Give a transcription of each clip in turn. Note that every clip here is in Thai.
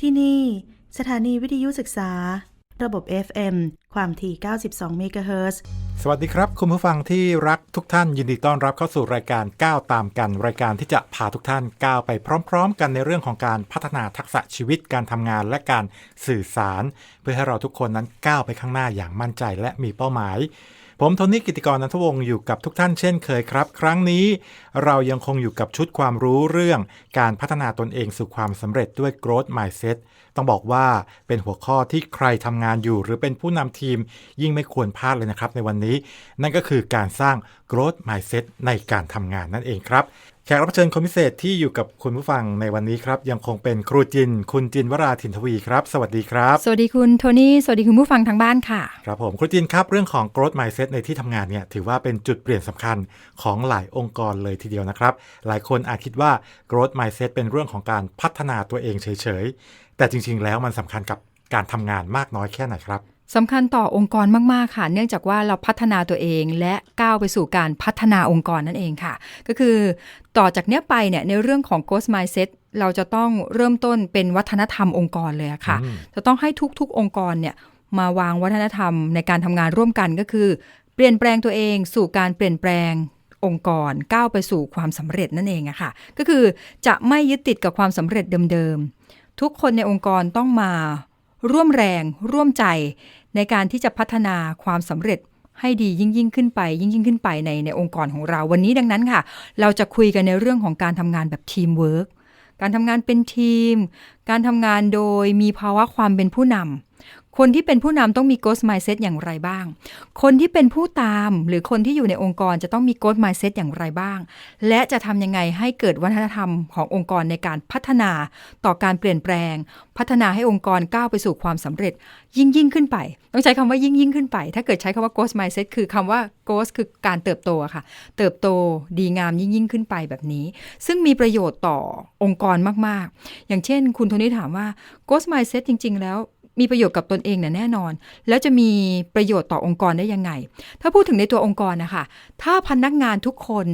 ที่นี่ สถานีวิทยุศึกษา ระบบ FM ความถี่ 92 เมกะเฮิรตซ์สวัสดีครับ คุณผู้ฟังที่รักทุกท่านยินดีต้อนรับเข้าสู่รายการก้าวตามกัน รายการที่จะพาทุกท่านก้าวไปพร้อม ๆ กันในเรื่องของการพัฒนาทักษะชีวิตการทำงานและการสื่อสาร เพื่อให้เราทุกคนนั้นก้าวไปข้างหน้าอย่างมั่นใจและมีเป้าหมาย ผมโทนี่กิติกรนันทวงศ์อยู่กับทุกท่านเช่นเคยครับ ครั้งนี้เรายังคงอยู่กับชุดความรู้เรื่องการพัฒนาตนเองสู่ความสำเร็จด้วย growth mindset ต้องบอกว่าเป็นหัวข้อที่ใครทำงานอยู่ หรือเป็นผู้นำทีมยิ่งไม่ควรพลาดเลยนะครับ ในวันนี้ นั่นก็คือการสร้าง growth mindset ในการทำงานนั่นเองครับแขกรับเชิญคนพิเศษที่อยู่กับคุณผู้ฟังในวันนี้ครับ ยังคงเป็นครูจิน คุณจินวราถินทวีครับ สวัสดีครับ สวัสดีคุณโทนี่สวัสดีคุณผู้ฟังทางบ้านค่ะครับผมครูจินครับเรื่องของ growth mindset ในที่ทำงานเนี่ยถือว่าเป็นจุดเปลี่ยนสำคัญของหลายองค์กรเลยทีเดียวนะครับ หลายคนอาจคิดว่า growth mindset เป็นเรื่องของการพัฒนาตัวเองเฉยๆ แต่จริง ๆ แล้วมันสำคัญกับการทำงานมากน้อยแค่ไหนครับสำคัญต่อองค์กรมาก ๆ ค่ะ เนื่องจากว่าเราพัฒนาตัวเองและก้าวไปสู่การพัฒนาองค์กรนั่นเองค่ะ ก็คือต่อจากเนี้ยไปเนี่ยในเรื่องของ Ghost Mindset เราจะต้องเริ่มต้นเป็นวัฒนธรรมองค์กรเลยอะค่ะอืมจะต้องให้ทุก ๆ องค์กรเนี่ยมาวางวัฒนธรรมในการทำงานร่วมกันก็คือ เปลี่ยนแปลงตัวเอง สู่การเปลี่ยนแปลงองค์กรก้าวไปสู่ความสำเร็จนั่นเองอะค่ะ ก็คือจะไม่ยึดติดกับความสำเร็จเดิมๆ ทุกคนในองค์กรต้องมา ร่วมแรง ร่วมใจ ในการที่จะพัฒนาความสำเร็จให้ดียิ่งยิ่งขึ้นไป ยิ่งยิ่งขึ้นไปในในองค์กรของเราวันนี้ดังนั้นค่ะ เราจะคุยกันในเรื่องของการทำงานแบบทีมเวิร์กการทำงานเป็นทีม การทำงานโดยมีภาวะความเป็นผู้นำ คนที่เป็นผู้นำต้องมี ghost mindset อย่างไรบ้าง คนที่เป็นผู้ตามหรือคนที่อยู่ในองค์กรจะต้องมี ghost mindset อย่างไรบ้าง และจะทำยังไงให้เกิดวัฒนธรรมขององค์กรในการพัฒนาต่อการเปลี่ยนแปลง พัฒนาให้องค์กรก้าวไปสู่ความสำเร็จ ยิ่งยิ่งขึ้นไป ต้องใช้คำว่ายิ่งยิ่งขึ้นไป ถ้าเกิดใช้คำว่า ghost mindset คือคำว่า ghost คือการเติบโตอะค่ะ เติบโตดีงามยิ่งยิ่งขึ้นไปแบบนี้ ซึ่งมีประโยชน์ต่อองค์กรมาก ๆ อย่างเช่น คุณโทนี่ถามว่า ghost mindset จริง ๆ แล้ว มีประโยชน์กับตนเองเนี่ยแน่นอน แล้วจะมีประโยชน์ต่อองค์กรได้ยังไง ถ้าพูดถึงในตัวองค์กรนะคะ ถ้าพนักงานทุกคน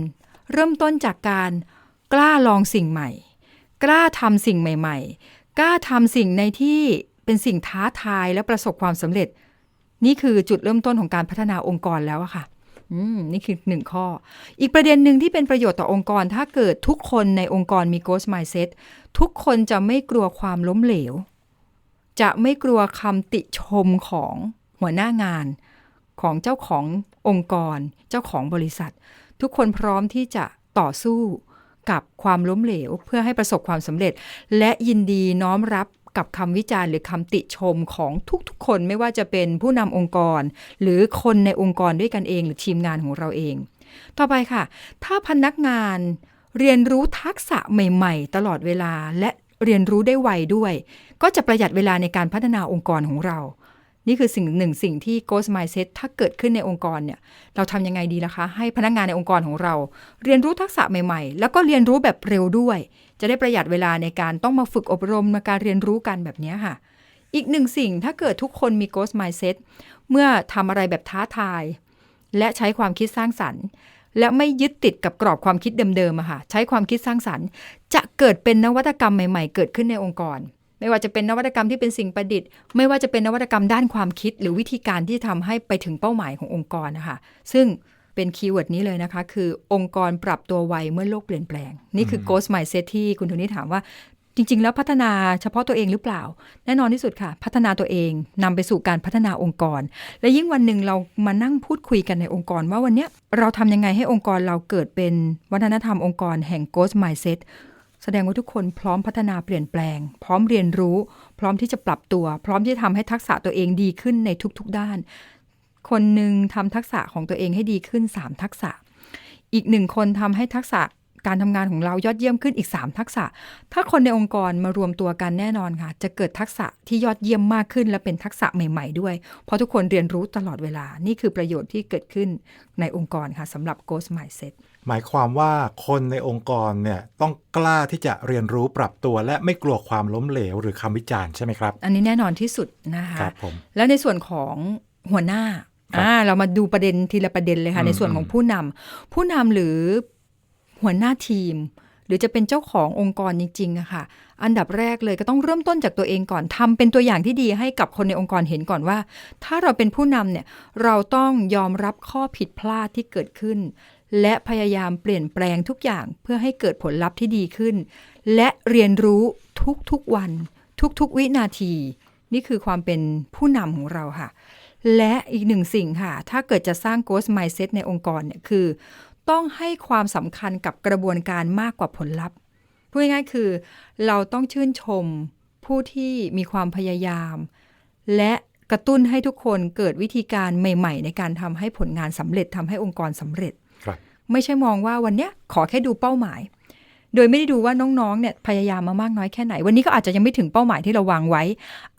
เริ่มต้นจากการกล้าลองสิ่งใหม่ กล้าทำสิ่งใหม่ ๆ กล้าทำสิ่งในที่เป็นสิ่งท้าทายและประสบความสำเร็จ นี่คือจุดเริ่มต้นของการพัฒนาองค์กรแล้วอะค่ะอืมนี่คือหนึ่งข้อ อีกประเด็นหนึ่งที่เป็นประโยชน์ต่อองค์กร ถ้าเกิดทุกคนในองค์กรมี ghost mindset ทุกคนจะไม่กลัวความล้มเหลว จะไม่กลัวคำติชมของหัวหน้างาน ของเจ้าขององค์กร เจ้าของบริษัท ทุกคนพร้อมที่จะต่อสู้กับความล้มเหลว เพื่อให้ประสบความสำเร็จ และยินดีน้อมรับกับคำวิจารณ์หรือคำติชมของทุกๆ คนไม่ว่าจะเป็นผู้นำองค์กร หรือคนในองค์กรด้วยกันเอง หรือทีมงานของเราเอง ต่อไปค่ะ ถ้าพนักงานเรียนรู้ทักษะใหม่ ๆ ตลอดเวลาและ เรียนรู้ได้ไวด้วย ก็จะประหยัดเวลาในการพัฒนาองค์กรของเรา นี่คือสิ่งหนึ่งสิ่งที่ Ghost Mindset ถ้าเกิดขึ้นในองค์กรเนี่ย เราทำยังไงดีล่ะคะ ให้พนักงานในองค์กรของเรา เรียนรู้ทักษะใหม่ๆ แล้วก็เรียนรู้แบบเร็วด้วย จะได้ประหยัดเวลาในการต้องมาฝึกอบรมในการเรียนรู้กันแบบนี้ค่ะ อีกหนึ่งสิ่งถ้าเกิดทุกคนมี Ghost Mindset เมื่อทำอะไรแบบท้าทาย และใช้ความคิดสร้างสรรค์ และไม่ยึดติดกับกรอบความคิดเดิมๆอะค่ะใช้ความคิดสร้างสรรค์ จะเกิดเป็นนวัตกรรมใหม่ ๆ เกิดขึ้นในองค์กร ไม่ว่าจะเป็นนวัตกรรมที่เป็นสิ่งประดิษฐ์ ไม่ว่าจะเป็นนวัตกรรมด้านความคิด หรือวิธีการที่ทำให้ไปถึงเป้าหมายขององค์กรนะคะซึ่งเป็นคีย์เวิร์ดนี้เลยนะคะ คือองค์กรปรับตัวไวเมื่อโลกเปลี่ยนแปลง นี่คือ ghost mindset ที่คุณโทนี่ถามว่า จริง ๆ แล้วพัฒนาเฉพาะตัวเองหรือเปล่า แน่นอนที่สุดค่ะ พัฒนาตัวเองนำไปสู่การพัฒนาองค์กร และยิ่งวันหนึ่งเรามานั่งพูดคุยกันในองค์กร ว่าวันนี้เราทำยังไงให้องค์กรเราเกิดเป็นวัฒนธรรมองค์กรแห่ง ghost mindset แสดงว่าทุกคนพร้อมพัฒนาเปลี่ยนแปลง พร้อมเรียนรู้ พร้อมที่จะปรับตัว พร้อมที่จะทำให้ทักษะตัวเองดีขึ้นในทุกๆด้าน คนหนึ่งทำทักษะของตัวเองให้ดีขึ้น 3 ทักษะ อีกหนึ่งคนทำให้ทักษะ การทำงานของเรายอดเยี่ยมขึ้นอีก 3 ทักษะ ถ้าคนในองค์กรมารวมตัวกันแน่นอนค่ะ จะเกิดทักษะที่ยอดเยี่ยมมากขึ้น และเป็นทักษะใหม่ ๆ ด้วย เพราะทุกคนเรียนรู้ตลอดเวลา นี่คือประโยชน์ที่เกิดขึ้นในองค์กรค่ะสำหรับ Ghost Mindset หมายความว่าคนในองค์กรเนี่ยต้องกล้าที่จะเรียนรู้ปรับตัวและไม่กลัวความล้มเหลวหรือคำวิจารณ์ใช่ไหมครับ อันนี้แน่นอนที่สุดนะคะครับผมแล้วในส่วนของหัวหน้าครับอ่าเรามาดูประเด็นทีละประเด็นเลยค่ะอืมในส่วนของผู้นำผู้นำหรือ หัวหน้าทีม หรือจะเป็นเจ้าขององค์กรจริงๆอะค่ะ อันดับแรกเลยก็ต้องเริ่มต้นจากตัวเองก่อนทำเป็นตัวอย่างที่ดีให้กับคนในองค์กรเห็นก่อนว่า ถ้าเราเป็นผู้นำเนี่ยเราต้องยอมรับข้อผิดพลาดที่เกิดขึ้น และพยายามเปลี่ยนแปลงทุกอย่างเพื่อให้เกิดผลลัพธ์ที่ดีขึ้น และเรียนรู้ทุกๆวัน ทุกๆวินาที นี่คือความเป็นผู้นำของเราค่ะและอีกหนึ่งสิ่งค่ะ ถ้าเกิดจะสร้าง Ghost Mindset ในองค์กรเนี่ยคือ ต้องให้ความสำคัญกับกระบวนการมากกว่าผลลัพธ์พูดง่ายๆคือ เราต้องชื่นชมผู้ที่มีความพยายาม และกระตุ้นให้ทุกคนเกิดวิธีการใหม่ ๆ ในการทำให้ผลงานสำเร็จทำให้องค์กรสำเร็จครับไม่ใช่มองว่าวันเนี้ยขอแค่ดูเป้าหมาย โดยไม่ได้ดูว่าน้องๆเนี่ยพยายามมามากน้อยแค่ไหน วันนี้ก็อาจจะยังไม่ถึงเป้าหมายที่เราวางไว้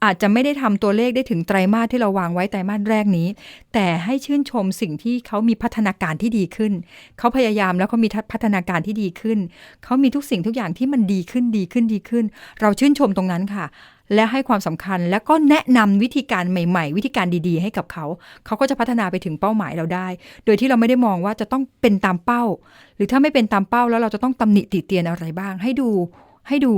อาจจะไม่ได้ทำตัวเลขได้ถึงไตรมาสที่เราวางไว้ไตรมาสแรกนี้ แต่ให้ชื่นชมสิ่งที่เขามีพัฒนาการที่ดีขึ้น เขาพยายามแล้วเขามีพัฒนาการที่ดีขึ้น เขามีทุกสิ่งทุกอย่างที่มันดีขึ้นดีขึ้นดีขึ้น เราชื่นชมตรงนั้นค่ะ และให้ความสำคัญแล้วก็แนะนำวิธีการใหม่ ๆ วิธีการดีๆ ให้กับเขา เขาก็จะพัฒนาไปถึงเป้าหมายเราได้ โดยที่เราไม่ได้มองว่าจะต้องเป็นตามเป้า หรือถ้าไม่เป็นตามเป้าแล้วเราจะต้องตำหนิติเตียนอะไรบ้าง ให้ดูให้ดู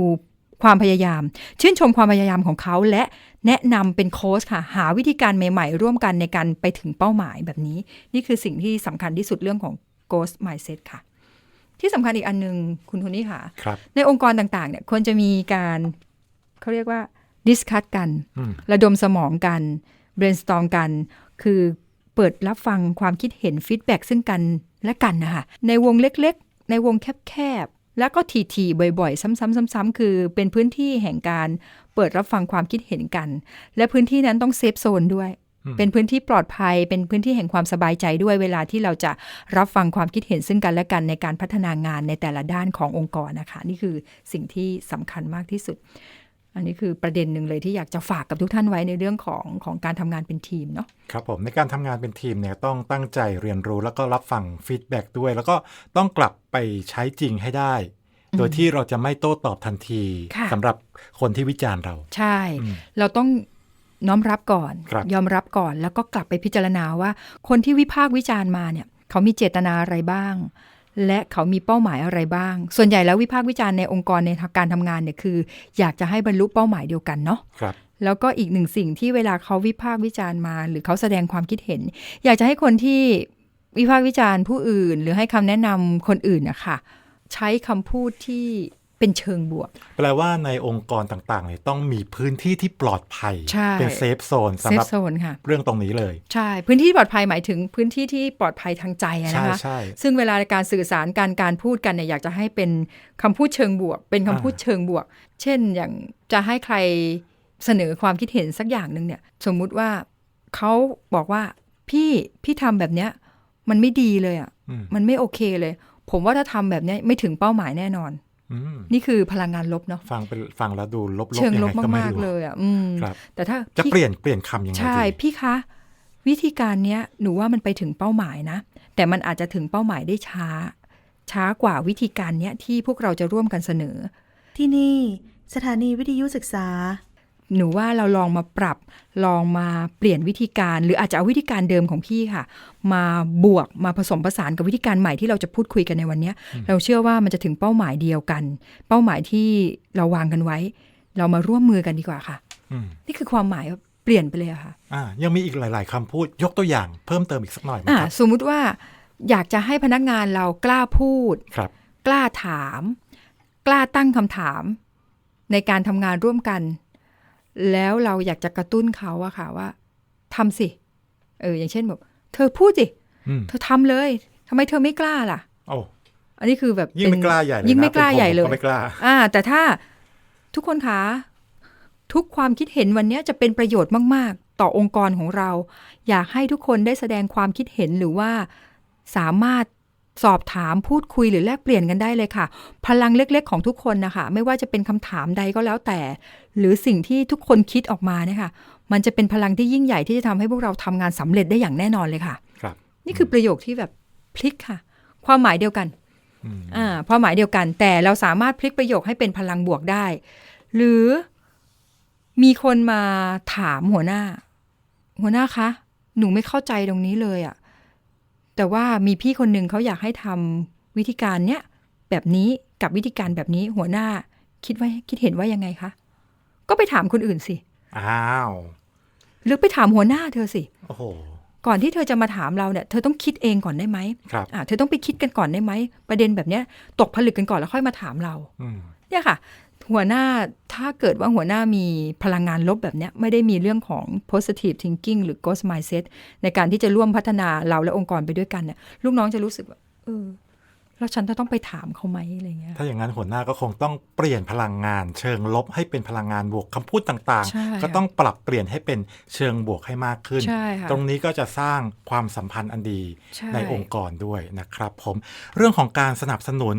ความพยายาม ชื่นชมความพยายามของเขาและแนะนำเป็นโค้ชค่ะ หาวิธีการใหม่ ๆ ร่วมกันในการไปถึงเป้าหมายแบบนี้ นี่คือสิ่งที่สำคัญที่สุดเรื่องของ ghost mindset ค่ะ ที่สำคัญอีกอันหนึงคุณโทนี่ค่ะครับในองค์กรต่างๆเนี่ยควรจะมีการเขาเรียกว่า ดิสคัตกันอืมระดมสมองกัน brainstorm กัน คือเปิดรับฟังความคิดเห็นฟีดแบ็ซึ่งกันและกันนะคะในวงเล็กๆ ในวงแคบๆ แล้วก็ทีๆบ่อยๆ ซ้ำๆๆๆ คือเป็นพื้นที่แห่งการเปิดรับฟังความคิดเห็นกัน และพื้นที่นั้นต้องเซฟโซนด้วย เป็นพื้นที่ปลอดภัย เป็นพื้นที่แห่งความสบายใจด้วยเวลาที่เราจะรับฟังความคิดเห็นซึ่งกันและกันในการพัฒนางานในแต่ละด้านขององค์กรนะคะ นี่คือสิ่งที่สำคัญมากที่สุด อันนี้คือประเด็นหนึ่งเลยที่อยากจะฝากกับทุกท่านไว้ในเรื่องของของการทำงานเป็นทีมเนาะครับผมในการทำงานเป็นทีมเนี่ยต้องตั้งใจเรียนรู้แล้วก็รับฟังฟีดแบ็กด้วย แล้วก็ต้องกลับไปใช้จริงให้ได้ โดยที่เราจะไม่โต้ตอบทันทีค่ะสำหรับคนที่วิจารณ์เรา ใช่อืมเราต้องน้อมรับก่อนครับยอมรับก่อนแล้วก็กลับไปพิจารณาว่า คนที่วิพากษ์วิจารณ์มาเนี่ย เขามีเจตนาอะไรบ้าง และเขามีเป้าหมายอะไรบ้าง ส่วนใหญ่แล้ววิพากษ์วิจารณ์ในองค์กรในการทำงานเนี่ยคือ อยากจะให้บรรลุเป้าหมายเดียวกันเนาะครับแล้วก็อีกหนึ่งสิ่งที่เวลาเขาวิพากษ์วิจารณ์มา หรือเขาแสดงความคิดเห็น อยากจะให้คนที่วิพากษ์วิจารณ์ผู้อื่น หรือให้คำแนะนำคนอื่นนะคะใช้คำพูดที่ เป็นเชิงบวก แปลว่าในองค์กรต่างๆเนี่ยต้องมีพื้นที่ที่ปลอดภัยใช่เป็นเซฟโซนเซสำหฟรับโซนค่ะเรื่องตรงนี้เลย ใช่ พื้นที่ปลอดภัยหมายถึงพื้นที่ที่ปลอดภัยทางใจอะใช่นะคะใช่ซึ่งเวลาการสื่อสารการการพูดกันเนี่ยอยากจะให้เป็นคำพูดเชิงบวก เป็นคำพูดอ่าเชิงบวก เช่นอย่างจะให้ใครเสนอความคิดเห็นสักอย่างหนึ่งเนี่ย สมมุติว่าเขาบอกว่าพี่พี่ทำแบบเนี้ยมันไม่ดีเลยอะ่ะอืมมันไม่โอเคเลย ผมว่าถ้าทำแบบเนี้ยไม่ถึงเป้าหมายแน่นอนอืม นี่คือพลังงานลบเนาะฟังเป็นฟังแล้วดูลบๆเชิงยังลไงบก็ไม่มากๆรู้เลยอะ่ะอืมครับแต่ถ้าจะพี่เปลี่ยนเปลี่ยนคำยังไงใช่ดีพี่คะ วิธีการเนี้ยหนูว่ามันไปถึงเป้าหมายนะ แต่มันอาจจะถึงเป้าหมายได้ช้า ช้ากว่าวิธีการเนี้ยที่พวกเราจะร่วมกันเสนอ ที่นี่ สถานีวิทยุศึกษา หนูว่าเราลองมาปรับลองมาเปลี่ยนวิธีการ หรืออาจจะเอาวิธีการเดิมของพี่ค่ะ มาบวกมาผสมผสานกับวิธีการใหม่ที่เราจะพูดคุยกันในวันเนี้ยเราเชื่อว่ามันจะถึงเป้าหมายเดียวกัน เป้าหมายที่เราวางกันไว้ เรามาร่วมมือกันดีกว่าค่ะอืมนี่คือความหมายว่าเปลี่ยนไปเลยอะค่ะอ่ายังมีอีกหลาย ๆคำพูดยกตัวอย่างเพิ่มเติมอีกสักหน่อยไหมอ่าครับสมมุติว่าอยากจะให้พนักงานเรากล้าพูดครับกล้าถาม กล้าตั้งคำถาม ในการทำงานร่วมกัน แล้วเราอยากจะกระตุ้นเขาอะค่ะว่าทำสิ เออ อย่างเช่นแบบเธอพูดสิอืมเธอทำเลยทำไมเธอไม่กล้าล่ะโอ้อันนี้คือแบบยิ่งเป็ไม่นกล้าใหญ่เลยยิ่งนะไม่กล้าป็นผมใหญ่เลยก็ไม่กล้า อ่า แต่ถ้าทุกคนคะทุกความคิดเห็นวันนี้จะเป็นประโยชน์มาก ๆ ต่อองค์กรของเรา อยากให้ทุกคนได้แสดงความคิดเห็นหรือว่าสามารถ สอบถามพูดคุยหรือแลกเปลี่ยนกันได้เลยค่ะ พลังเล็กๆ ของทุกคนนะคะ ไม่ว่าจะเป็นคำถามใดก็แล้วแต่ หรือสิ่งที่ทุกคนคิดออกมาเนี่ยค่ะมันจะเป็นพลังที่ยิ่งใหญ่ที่จะทำให้พวกเราทำงานสำเร็จได้อย่างแน่นอนเลยค่ะ ครับ นี่คือประโยคที่แบบพลิกค่ะ ความหมายเดียวกันอืมอ่าความหมายเดียวกัน แต่เราสามารถพลิกประโยคให้เป็นพลังบวกได้ หรือมีคนมาถามหัวหน้า หัวหน้าคะ หนูไม่เข้าใจตรงนี้เลยอะ แต่ว่ามีพี่คนหนึ่งเขาอยากให้ทำวิธีการเนี้ยแบบนี้กับวิธีการแบบนี้หัวหน้า คิดว่าคิดเห็นว่ายังไงคะ ก็ไปถามคนอื่นสิ อ้าว หรือไปถามหัวหน้าเธอสิ โอ้โห ก่อนที่เธอจะมาถามเราเนี่ย เธอต้องคิดเองก่อนได้ไหมครับอ่าเธอต้องไปคิดกันก่อนได้ไหม ประเด็นแบบเนี้ย ตกผลึกกันก่อนแล้วค่อยมาถามเราอืมเนี่ยค่ะ หัวหน้า ถ้าเกิดว่าหัวหน้ามีพลังงานลบแบบเนี้ยไม่ได้มีเรื่องของ positive thinking หรือ ghost mindset ในการที่จะร่วมพัฒนาเราและองค์กรไปด้วยกันเนี่ยลูกน้องจะรู้สึกว่าเออแล้วฉันจะต้องไปถามเขาไหมอะไรเงี้ย ถ้าอย่างนั้นหัวหน้าก็คงต้องเปลี่ยนพลังงาน เชิงลบให้เป็นพลังงานบวกคำพูดต่างใช่ๆก็ต้องปรับเปลี่ยนให้เป็นเชิงบวกให้มากขึ้นใช่ค่ะตรงนี้ก็จะสร้างความสัมพันธ์อันดีใช่ในองค์กรด้วยนะครับผม เรื่องของการสนับสนุน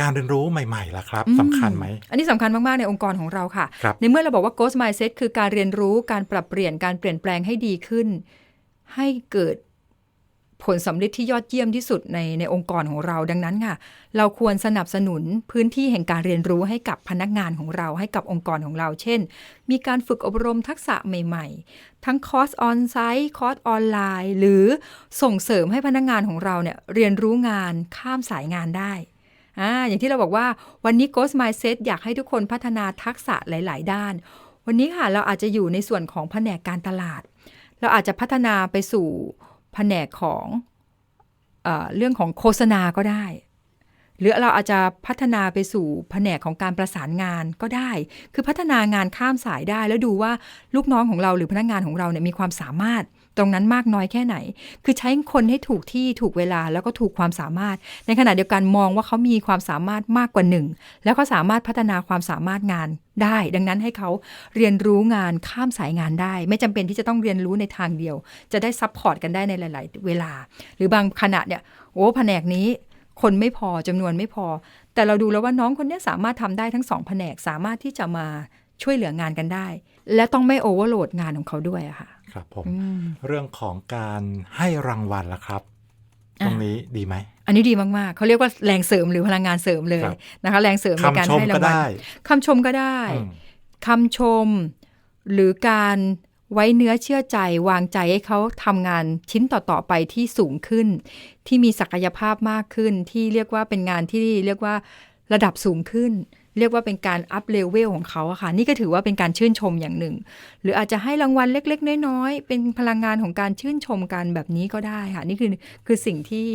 การเรียนรู้ใหม่ๆล่ะครับอืมสำคัญไหม อันนี้สำคัญมาก ๆ ในองค์กรของเราค่ะครับในเมื่อเราบอกว่า ghost mindset คือการเรียนรู้การปรับเปลี่ยนการเปลี่ยนแปลงให้ดีขึ้น ให้เกิดผลสำเร็จที่ยอดเยี่ยมที่สุดในในองค์กรของเราดังนั้นค่ะ เราควรสนับสนุนพื้นที่แห่งการเรียนรู้ให้กับพนักงานของเราให้กับองค์กรของเรา เช่น มีการฝึกอบรมทักษะใหม่ ๆ ทั้งคอร์สออนไซต์คอร์สออนไลน์ หรือส่งเสริมให้พนักงานของเราเนี่ยเรียนรู้งานข้ามสายงานได้ อ่าอย่างที่เราบอกว่าวันนี้ Ghost Mindset อยากให้ทุกคนพัฒนาทักษะหลาย ๆ ด้าน วันนี้ค่ะเราอาจจะอยู่ในส่วนของแผนกการตลาด เราอาจจะพัฒนาไปสู่แผนกของเอเรื่องของโฆษณาก็ได้ หรือเราอาจจะพัฒนาไปสู่แผนกของการประสานงานก็ได้ คือพัฒนางานข้ามสายได้แล้วดูว่าลูกน้องของเราหรือพนักงานของเราเนี่ยมีความสามารถ ตรงนั้นมากน้อยแค่ไหน คือใช้คนให้ถูกที่ถูกเวลาแล้วก็ถูกความสามารถ ในขณะเดียวกันมองว่าเขามีความสามารถมากกว่าหนึ่งแล้วก็สามารถพัฒนาความสามารถงานได้ ดังนั้นให้เขาเรียนรู้งานข้ามสายงานได้ ไม่จำเป็นที่จะต้องเรียนรู้ในทางเดียว จะได้ซัพพอร์ตกันได้ในหลาย ๆ เวลา หรือบางขณะเนี่ยโอ้แผนกนี้คนไม่พอจำนวนไม่พอ แต่เราดูแล้วว่าน้องคนนี้สามารถทำได้ทั้งสองแผนกสามารถที่จะมาช่วยเหลืองานกันได้ และต้องไม่โอเวอร์โหลดงานของเขาด้วยอะค่ะครับผมอืมเรื่องของการให้รางวัลล่ะครับ ตรงนี้ดีไหมอันนี้ดีมากๆ เขาเรียกว่าแรงเสริมหรือพลังงานเสริมเลยครับนะคะ แรงเสริมในการคำชมให้ราก็งวัลได้คำชมก็ได้อืมคำชม หรือการไว้เนื้อเชื่อใจวางใจให้เขาทำงานชิ้นต่อ ๆ ไปที่สูงขึ้น ที่มีศักยภาพมากขึ้นที่เรียกว่าเป็นงานที่เรียกว่าระดับสูงขึ้น เรียกว่าเป็นการอัพเลเวลของเขาอะค่ะ นี่ก็ถือว่าเป็นการชื่นชมอย่างหนึ่ง หรืออาจจะให้รางวัลเล็ก ๆ น้อยๆ เป็นพลังงานของการชื่นชมกันแบบนี้ก็ได้ค่ะ นี่คือคือสิ่งที่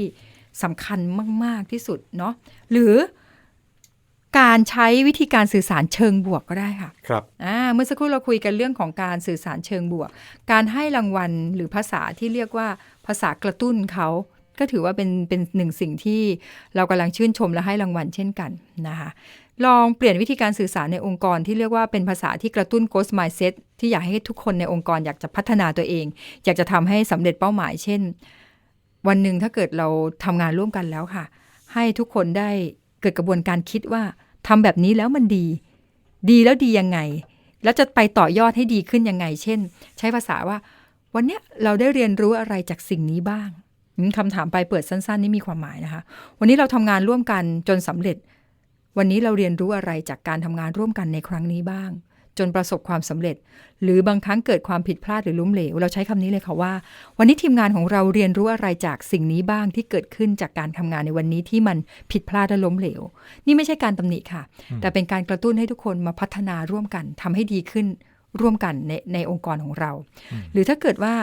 สำคัญมาก ๆ ที่สุดเนาะหรือการใช้วิธีการสื่อสารเชิงบวกก็ได้ค่ะ ครับอ่าเมื่อสักครู่เราคุยกันเรื่องของการสื่อสารเชิงบวก การให้รางวัลหรือภาษาที่เรียกว่าภาษากระตุ้นเขา ก็ถือว่าเป็นเป็นหนึ่งสิ่งที่เรากำลังชื่นชมและให้รางวัลเช่นกันนะคะ ลองเปลี่ยนวิธีการสื่อสารในองค์กรที่เรียกว่าเป็นภาษาที่กระตุ้น ghost mindset ที่อยากให้ทุกคนในองค์กรอยากจะพัฒนาตัวเอง อยากจะทำให้สำเร็จเป้าหมาย เช่น วันหนึ่งถ้าเกิดเราทำงานร่วมกันแล้วค่ะ ให้ทุกคนได้เกิดกระบวนการคิดว่าทำแบบนี้แล้วมันดี ดีแล้วดียังไง แล้วจะไปต่อยอดให้ดีขึ้นยังไง เช่น ใช้ภาษาว่า วันเนี้ยเราได้เรียนรู้อะไรจากสิ่งนี้บ้างคำถามไปเปิดสั้น ๆ นี่มีความหมายนะคะ วันนี้เราทำงานร่วมกันจนสำเร็จ วันนี้เราเรียนรู้อะไรจากการทำงานร่วมกันในครั้งนี้บ้าง จนประสบความสำเร็จ หรือบางครั้งเกิดความผิดพลาดหรือล้มเหลว เราใช้คำนี้เลยค่ะว่า วันนี้ทีมงานของเราเรียนรู้อะไรจากสิ่งนี้บ้างที่เกิดขึ้นจากการทำงานในวันนี้ที่มันผิดพลาดและล้มเหลว นี่ไม่ใช่การตำหนิค่ะ แต่เป็นการกระตุ้นให้ทุกคนมาพัฒนาร่วมกันทำให้ดีขึ้นร่วมกันในในองค์กรของเรา หรือถ้าเกิดว่า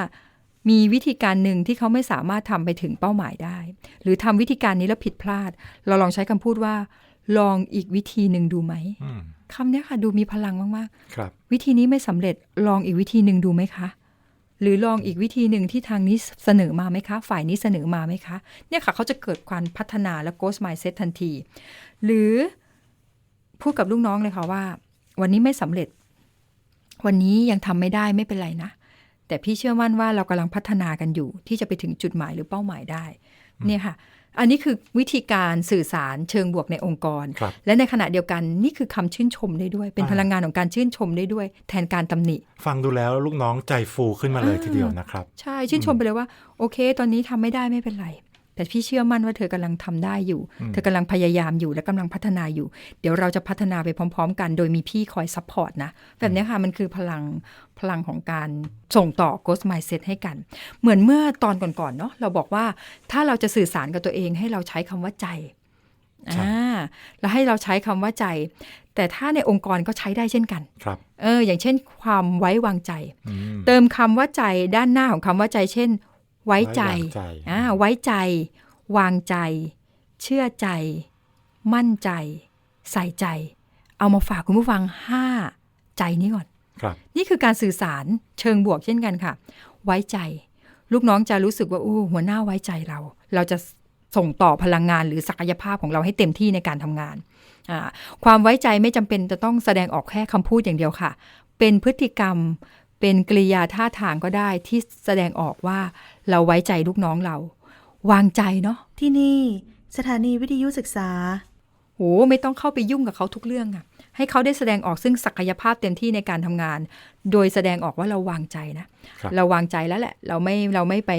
มีวิธีการหนึ่งที่เขาไม่สามารถทำไปถึงเป้าหมายได้ หรือทำวิธีการนี้แล้วผิดพลาด เราลองใช้คำพูดว่า ลองอีกวิธีหนึ่งดูไหมอืมคำเนี้ยค่ะ ดูมีพลังมากครับๆวิธีนี้ไม่สำเร็จลองอีกวิธีหนึ่งดูไหมคะ หรือลองอีกวิธีหนึ่งที่ทางนี้เสนอมาไหมคะ ฝ่ายนี้เสนอมาไหมคะ เนี่ยค่ะเขาจะเกิดการพัฒนาและ ghost mindset ทันที หรือพูดกับลูกน้องเลยค่ะว่า วันนี้ไม่สำเร็จ วันนี้ยังทำไม่ได้ไม่เป็นไรนะแต่พี่เชื่อมั่นว่าเรากำลังพัฒนากันอยู่ ที่จะไปถึงจุดหมายหรือเป้าหมายได้ เนี่ยค่ะ อันนี้คือวิธีการสื่อสารเชิงบวกในองค์กรครับและในขณะเดียวกันนี่คือคำชื่นชมได้ด้วย เป็นอ่าพลังงานของการชื่นชมได้ด้วย แทนการตำหนิ ฟังดูแล้วลูกน้องใจฟูขึ้นมาเลยอ่าทีเดียวนะครับ ใช่ชื่นชมไปเลยว่า โอเค ตอนนี้ทำไม่ได้ไม่เป็นไร แต่พี่เชื่อมั่นว่าเธอกำลังทำได้อยู่อืมเธอกำลังพยายามอยู่และกำลังพัฒนาอยู่ เดี๋ยวเราจะพัฒนาไปพร้อม ๆ กัน โดยมีพี่คอยซัพพอร์ตนะ แบบนี้ค่ะมันคือพลังพลังของการส่งต่อ ghost mindset ให้กัน เหมือนเมื่อตอนก่อนๆเนาะเราบอกว่าถ้าเราจะสื่อสารกับตัวเองให้เราใช้คำว่าใจใช่อ่าแล้วให้เราใช้คำว่าใจ แต่ถ้าในองค์กรก็ใช้ได้เช่นกัน ครับ เออ อย่างเช่นความไว้วางใจอืมเติมคำว่าใจด้านหน้าของคำว่าใจ เช่น ไว้ใจไว้วางใจอ่าไว้ใจ วางใจ เชื่อใจ มั่นใจ ใส่ใจ เอามาฝากคุณผู้ฟังห้าใจนี้ก่อนครับนี่คือการสื่อสารเชิงบวกเช่นกันค่ะ ไว้ใจ ลูกน้องจะรู้สึกว่าอู้หัวหน้าไว้ใจเรา เราจะส่งต่อพลังงานหรือศักยภาพของเราให้เต็มที่ในการทำงานอ่าความไว้ใจไม่จำเป็นจะต้องแสดงออกแค่คำพูดอย่างเดียวค่ะ เป็นพฤติกรรม เป็นกริยาท่าทางก็ได้ที่แสดงออกว่า เราไว้ใจลูกน้องเรา วางใจเนาะที่นี่ สถานีวิทยุศึกษาโหไม่ต้องเข้าไปยุ่งกับเขาทุกเรื่องอะให้เขาได้แสดงออกซึ่งศักยภาพเต็มที่ในการทำงาน โดยแสดงออกว่าเราวางใจนะครับเราวางใจแล้วแหละ เราไม่เราไม่ไป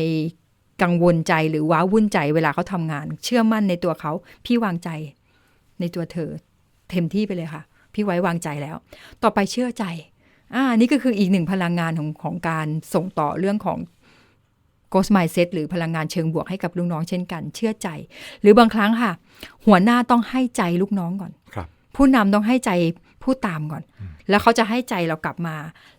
กังวลใจหรือว้าวุ่นใจเวลาเขาทำงาน เชื่อมั่นในตัวเขาพี่วางใจในตัวเธอเต็มที่ไปเลยค่ะ พี่ไว้วางใจแล้ว ต่อไปเชื่อใจอ่านี่ก็คืออีกหนึ่งพลังงานของของการส่งต่อเรื่องของ ghost mindset หรือพลังงานเชิงบวกให้กับลูกน้องเช่นกัน เชื่อใจ หรือบางครั้งค่ะ หัวหน้าต้องให้ใจลูกน้องก่อนครับผู้นำต้องให้ใจผู้ตามก่อน แล้วเขาจะให้ใจเรากลับมา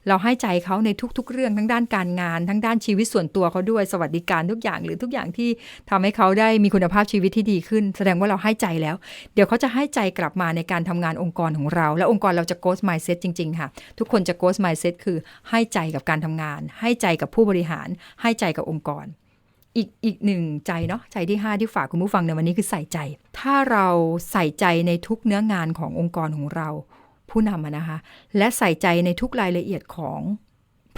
เราให้ใจเขาในทุก ๆ เรื่องทั้งด้านการงาน ทั้งด้านชีวิตส่วนตัวเขาด้วยสวัสดิการทุกอย่างหรือทุกอย่างที่ทำให้เขาได้มีคุณภาพชีวิตที่ดีขึ้น แสดงว่าเราให้ใจแล้ว เดี๋ยวเขาจะให้ใจกลับมาในการทำงานองค์กรของเรา และองค์กรเราจะ ghost mindset จริง ๆ ค่ะ ทุกคนจะ ghost mindset คือให้ใจกับการทำงาน ให้ใจกับผู้บริหาร ให้ใจกับองค์กรอีกอีกหนึ่งใจเนาะใจที่ 5 ที่ฝากคุณผู้ฟังในวันนี้คือใส่ใจ ถ้าเราใส่ใจในทุกเนื้องานขององค์กรของเรา ผู้นำอะนะคะ และใส่ใจในทุกรายละเอียดของ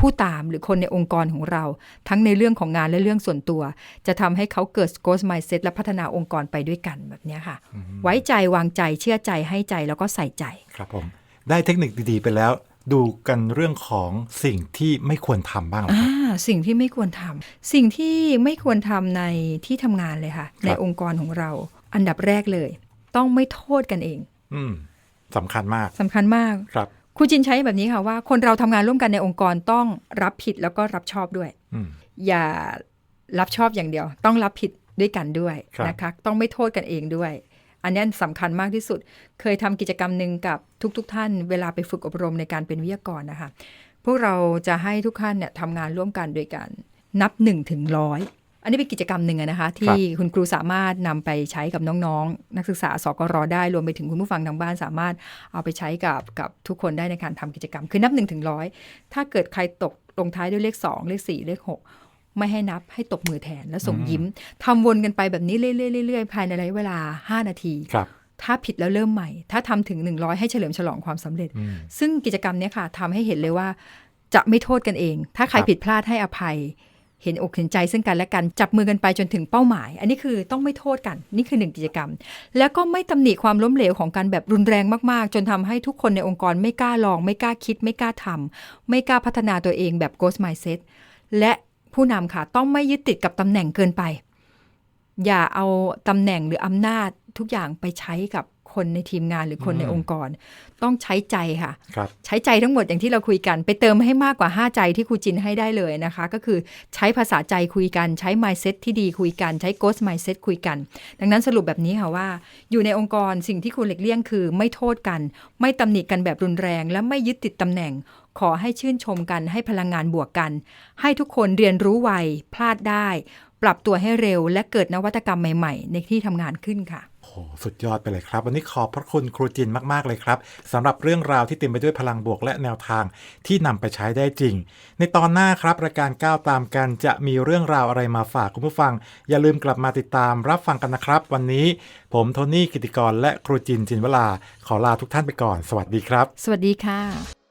ผู้ตามหรือคนในองค์กรของเรา ทั้งในเรื่องของงานและเรื่องส่วนตัว จะทำให้เขาเกิด ghost mindset และพัฒนาองค์กรไปด้วยกันแบบเนี้ยค่ะ ไว้ใจวางใจเชื่อใจให้ใจแล้วก็ใส่ใจ ครับผม ได้เทคนิคดีๆไปแล้ว ดูกันเรื่องของสิ่งที่ไม่ควรทำบ้างเหรอครับอ่าสิ่งที่ไม่ควรทำสิ่งที่ไม่ควรทำในที่ทำงานเลยค่ะ ในองค์กรของเรา อันดับแรกเลย ต้องไม่โทษกันเอง อืม สำคัญมากสำคัญมากครับครูจินใช้แบบนี้ค่ะว่า คนเราทำงานร่วมกันในองค์กรต้องรับผิดแล้วก็รับชอบด้วยอืมอย่ารับชอบอย่างเดียว ต้องรับผิดด้วยกันด้วยครับนะคะต้องไม่โทษกันเองด้วย อันนี้สำคัญมากที่สุด เคยทำกิจกรรมหนึ่งกับทุกๆทท่าน เวลาไปฝึกอบรมในการเป็นวิทยากรนะคะ พวกเราจะให้ทุกท่านเนี่ยทำงานร่วมกันโดยการนับ1นถึงร้อย อันนี้เป็นกิจกรรมหนึ่งอะนะคะ ที่คุณครูสามารถนำไปใช้กับน้องๆ นักศึกษาสกรได้รวมไปถึงคุณผู้ฟังทางบ้านสามารถเอาไปใช้กับกับทุกคนได้ในการทำกิจกรรม คือนับ1นถึงร้อยถ้าเกิดใครตกลงท้ายด้วยเลข 2 เลข 4 เลข 6 ไม่ให้นับให้ตบมือแทนแล้วส่งยิ้มทำวนกันไปแบบนี้เรื่อยๆๆภายในระยะเวลา 5 นาทีครับถ้าผิดแล้วเริ่มใหม่ ถ้าทำถึง 100 ให้เฉลิมฉลองความสำเร็จอืมซึ่งกิจกรรมเนี้ยค่ะทำให้เห็นเลยว่า จะไม่โทษกันเอง ถ้าใครครับผิดพลาดให้อภัย เห็นอกเห็นใจซึ่งกันและกันจับมือกันไปจนถึงเป้าหมาย อันนี้คือต้องไม่โทษกัน นี่คือหนึ่งกิจกรรม แล้วก็ไม่ตำหนิความล้มเหลวของการแบบรุนแรงมากๆ จนทำให้ทุกคนในองค์กรไม่กล้าลอง ไม่กล้าคิด ไม่กล้าทำไม่กล้าพัฒนาตัวเองแบบ ghost mindset และผู้นำค่ะต้องไม่ยึดติดกับตำแหน่งเกินไป อย่าเอาตำแหน่งหรืออำนาจทุกอย่างไปใช้กับ คนในทีมงานหรือคนในอืมองค์กร ต้องใช้ใจค่ะครับใช้ใจทั้งหมดอย่างที่เราคุยกัน ไปเติมให้มากกว่า 5 ใจที่ครูจินให้ได้เลยนะคะ ก็คือใช้ภาษาใจคุยกันใช้ mindset ที่ดีคุยกัน ใช้ ghost mindset คุยกัน ดังนั้นสรุปแบบนี้ค่ะว่า อยู่ในองค์กรสิ่งที่ควรหลีกเลี่ยงคือ ไม่โทษกัน ไม่ตำหนิกันแบบรุนแรง และไม่ยึดติดตำแหน่งขอให้ชื่นชมกันให้พลังงานบวกกัน ให้ทุกคนเรียนรู้ไวพลาดได้ ปรับตัวให้เร็วและเกิดนวัตกรรมใหม่ ๆ ในที่ทำงานขึ้นค่ะโอ้ โหสุดยอดไปเลยครับ วันนี้ขอบพระคุณครูจินมาก ๆ เลยครับสำหรับเรื่องราวที่เต็มไปด้วยพลังบวกและแนวทางที่นำไปใช้ได้จริง ในตอนหน้าครับรายการก้าวตามกันจะมีเรื่องราวอะไรมาฝากคุณผู้ฟัง อย่าลืมกลับมาติดตามรับฟังกันนะครับ วันนี้ผมโทนี่กิติกรและครูจินจินวลาขอลาทุกท่านไปก่อน สวัสดีครับ สวัสดีค่ะ